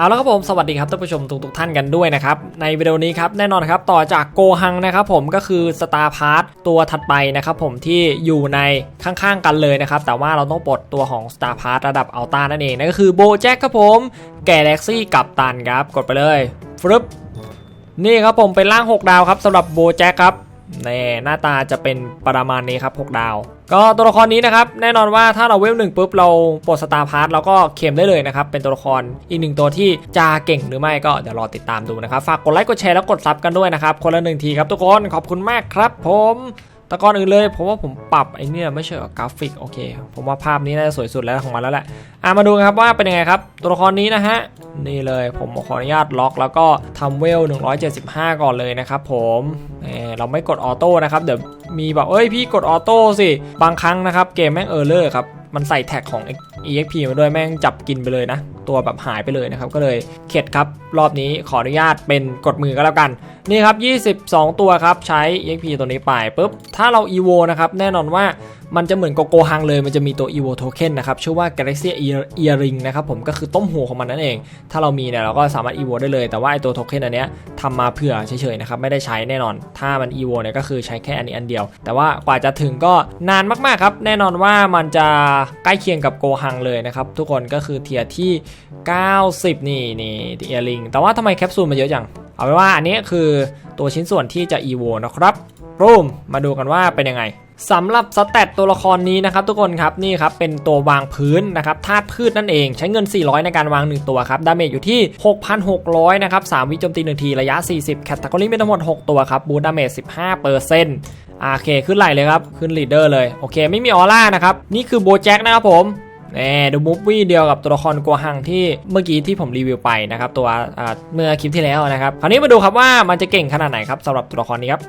เอาละครับผมสวัสดีครับท่านผู้ชมทุกทท่านกันด้วยนะครับ ในวิดีโอนี้ครับแน่นอนครับต่อจากโกหังนะครับผมก็คือสตาร์พาร์ตตัวถัดไปนะครับผมที่อยู่ในข้างๆกันเลยนะครับ แต่ว่าเราต้องปลดตัวของสตาร์พาร์ตระดับอัลต้านั่นเองนั่นก็คือโบแจ็คครับผมแก a ล็กซี่กับตันครับ กดไปเลยฟรึบนี่ครับผมเป็นร่าง 6 ดาวครับสำหรับโบแจ็คครับนี่หน้าตาจะเป็นประมาณนี้ครับ 6 ดาว ก็ตัวละครนี้นะครับแน่นอนว่าถ้าเราเวลหนึ่งปุ๊บเราปลดสตาร์พาร์ทเราก็เข็มได้เลยนะครับ เป็นตัวละครอีกหนึ่งตัวที่จะเก่งหรือไม่ก็เดี๋ยวรอติดตามดูนะครับ ฝากกดไลค์กดแชร์แล้วกดซับกันด้วยนะครับ คนละหนึ่งทีครับทุกคนขอบคุณมากครับผม แต่ก่อนอื่นเลยผมว่าผมปรับไอ้นี่ไม่ใช่อกราฟิกโอเค ผมว่าภาพนี้น่าจะสวยสุดแล้วของมันแล้วแหละอะมาดูครับว่าเป็นยังไงครับ ตัวละครนี้นะฮะนี่เลยผมขออนุญาตล็อก แล้วก็ทำเวล 175 ก่อนเลยนะครับผมเเราไม่กดออโต้นะครับเดี๋ยวมีแบบเอ้ยพี่กดออโต้สิบางครั้งนะครับเกมแม่งเออร์เลอร์ครับ มันใส่แท็กของ EXP มาด้วยแม่งจับกินไปเลยนะ ตัวแบบหายไปเลยนะครับ ก็เลยเข็ดครับ รอบนี้ขออนุญาตเป็นกดมือก็แล้วกัน นี่ครับ 22 ตัวครับ ใช้ EXP ตัวนี้ไปปุ๊บ ถ้าเรา EVO นะครับ แน่นอนว่า มันจะเหมือนโกโกฮังเลย มันจะมีตัว EVO Token นะครับ ชื่อว่า Galaxy Earring นะครับผม ก็คือต้มหูของมันนั่นเอง ถ้าเรามีเนี่ยเราก็สามารถ EVO ได้เลย แต่ว่าไอตัวโทเค็นอันเนี้ยทำมาเผื่อเฉยๆนะครับ ไม่ได้ใช้แน่นอน ถ้ามัน EVO เนี่ยก็คือใช้แค่อันนี้อันเดียว แต่ว่ากว่าจะถึงก็นานมากๆครับ แน่นอนว่ามันจะใกล้เคียงกับโกฮังเลยนะครับ ทุกคน ก็คือเทียร์ที่ 90 นี่นี่เอลิงแต่ว่าทำไมแคปซูลมันเยอะจัง เอาเป็นว่าอันนี้คือตัวชิ้นส่วนที่จะ EVO นะครับรูมมาดูกันว่าเป็นยังไง สำหรับสเตตตัวละครนี้นะครับทุกคนครับนี่ครับเป็นตัววางพื้นนะครับธาตุพืชนั่นเองใช้เงิน 400 ในการวาง 1 ตัวครับดาเมจอยู่ที่ 6,600 นะครับ 3 วิโจมตี 1 ที ระยะ 40 แคตตากรีมีทั้งหมด 6 ตัวครับบูดาเมจ 15เปอร์เซ็นต์โอเค ขึ้นไหลเลยครับ ขึ้นลีดเดอร์เลย โอเค ไม่มีออร่านะครับ นี่คือโบแจ็คนะครับผมแน่ดูมูฟวี่เดียวกับตัวละครกัวฮังที่เมื่อกี้ที่ผมรีวิวไปนะครับตัวเมื่อคลิปที่แล้วนะครับคราวนี้มาดูครับว่ามันจะเก่งขนาดไหนครับสำหรับตัวละครนี้ครับ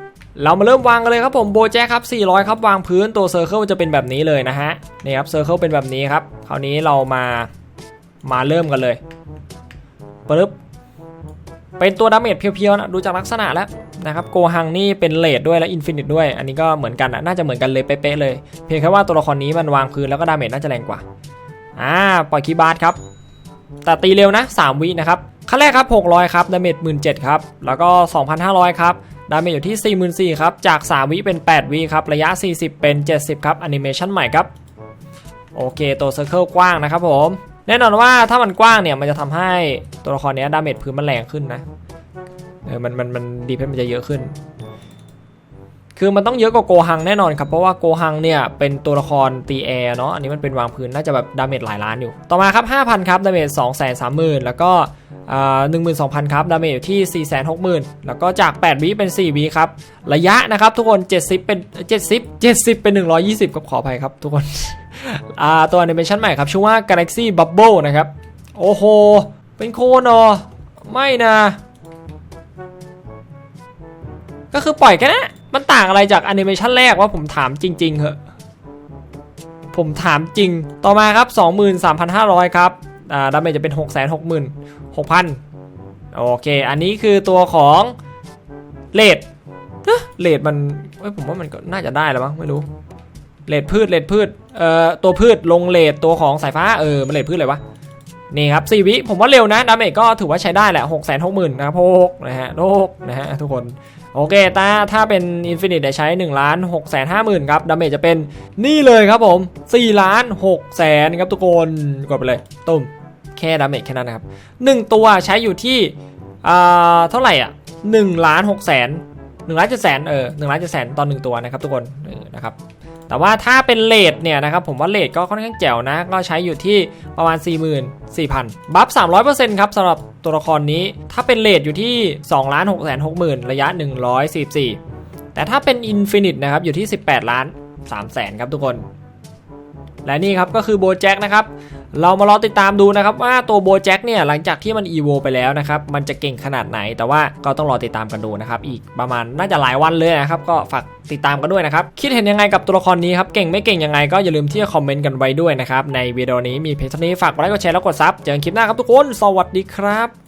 เรามาเริ่มวางกันเลยครับผมโบแจ็คครับ 400 ครับวางพื้นตัวเซอร์เคิลจะเป็นแบบนี้เลยนะฮะนี่ครับเซอร์เคิลเป็นแบบนี้ครับคราวนี้เรามามาเริ่มกันเลยปึ๊บเป็นตัวดาเมจเพียวๆนะดูจากลักษณะแล้วนะครับโกฮังนี่เป็นเลดด้วยและอินฟินิตด้วย อันนี้ก็เหมือนกันนะน่าจะเหมือนกันเลยเป๊ะๆเลย เพียงแค่ว่าตัวละครนี้มันวางพื้นแล้วก็ดาเมจน่าจะแรงกว่าอ่าปล่อยคีบาร์ดครับแต่ตีเร็วนะ 3 วินะครับขั้นแรกครับ 600 ครับดาเมจ17,000ครับแล้วก็ 2,500 ครับ ดาเมจอยู่ที่ 44,000ครับ จาก 3 วิเป็น 8 วิครับ ระยะ 40 เป็น 70 ครับแอนิเมชันใหม่ครับ โอเค ตัวเซอร์เคิลกว้างนะครับผม แน่นอนว่าถ้ามันกว้างเนี่ย มันจะทำให้ตัวละครนี้ดาเมจพื้นมันแรงขึ้นนะ เออ มัน มัน มันดีเพนมันจะเยอะขึ้น คือมันต้องเยอะกว่าโกฮังแน่นอนครับ เพราะว่าโกฮังเนี่ยเป็นตัวละครตีแอร์เนาะ อันนี้มันเป็นวางพื้นน่าจะแบบดาเมจหลายล้านอยู่ ต่อมาครับ 5,000 ครับ ดาเมจ2 3 0 0 0 0 แล้วก็หนึ่งหมื่นสองพันครับ ดาเมจอยู่ที่4ี่แสนหกหมื่นแล้วก็จาก 8 วิเป็น 4 วิครับ ระยะนะครับทุกคน 70 เป็น 70 70 เป็น 120กับขออภัยครับทุกคนอ่าตัวแอนิเมชันใหม่ครับชื่อว่า Galaxy Bubble นะครับ โอ้โห เป็นโคนอไม่นะ ก็คือปล่อยแค่นั้น มันต่างอะไรจากแอนิเมชันแรกว่าผมถามจริง ๆเหอะผมถามจริง ต่อมาครับ 23,500 ครับ อ่าดาเมจจะเป็น 6 6 0 0 0 6,000 โอเค อันนี้คือตัวของเลดเลดมันเอ้ยผมว่ามันก็น่าจะได้แล้วมั้ง ไม่รู้ เลดพืช เลดพืช เอ่อ ตัวพืชลงเลดตัวของสายฟ้า เออ มันเลดพืชเลยวะ นี่ครับ4วิผมว่าเร็วนะ ดาเมจก็ถือว่าใช้ได้แหละ 6 6 0 0 0 0 นะครับโกนะฮะโลกนะฮะทุกคน โอเคตาถ้าเป็นอินฟินิตใช้1ล้าน6แสนห้าหมื่นครับดาเมจจะเป็นนี่เลยครับผม4ล้าน6แสนครับทุกคนกดไปเลยตุ้มแค่ดาเมจแค่นั้นนะครับ 1 ตัวใช้อยู่ที่อ่อเท่าไหร่อะ1ล้าน6แสน1ล้าน7แสนเออ1ล้าน7แสนตอน1ตัวนะครับทุกคนเออนะครับ แต่ว่าถ้าเป็นเลทเนี่ยนะครับผมว่าเลทก็ค่อนข้างแจ๋วนะ ก็ใช้อยู่ที่ประมาณ 44,000 บัฟ 300%ครับสำหรับตัวละครนี้ ถ้าเป็นเลทอยู่ที่2ล้าน6แสน60,000ระยะ 144 แต่ถ้าเป็นอินฟินิตนะครับอยู่ที่ 18 ล้าน3แสนครับทุกคน และนี่ครับก็คือโบแจ็คนะครับ เรามารอติดตามดูนะครับว่าตัวโบแจ็คเนี่ยหลังจากที่มันอีโวไปแล้วนะครับมันจะเก่งขนาดไหนแต่ว่าก็ต้องรอติดตามกันดูนะครับอีกประมาณน่าจะหลายวันเลยนะครับก็ฝากติดตามกันด้วยนะครับคิดเห็นยังไงกับตัวละครนี้ครับเก่งไม่เก่งยังไงก็อย่าลืมที่จะคอมเมนต์กันไว้ด้วยนะครับในวิดีโอนี้มีเพจนี้ฝากไลค์กดแชร์แล้วกดซับเจอกันคลิปหน้าครับทุกคน สวัสดีครับ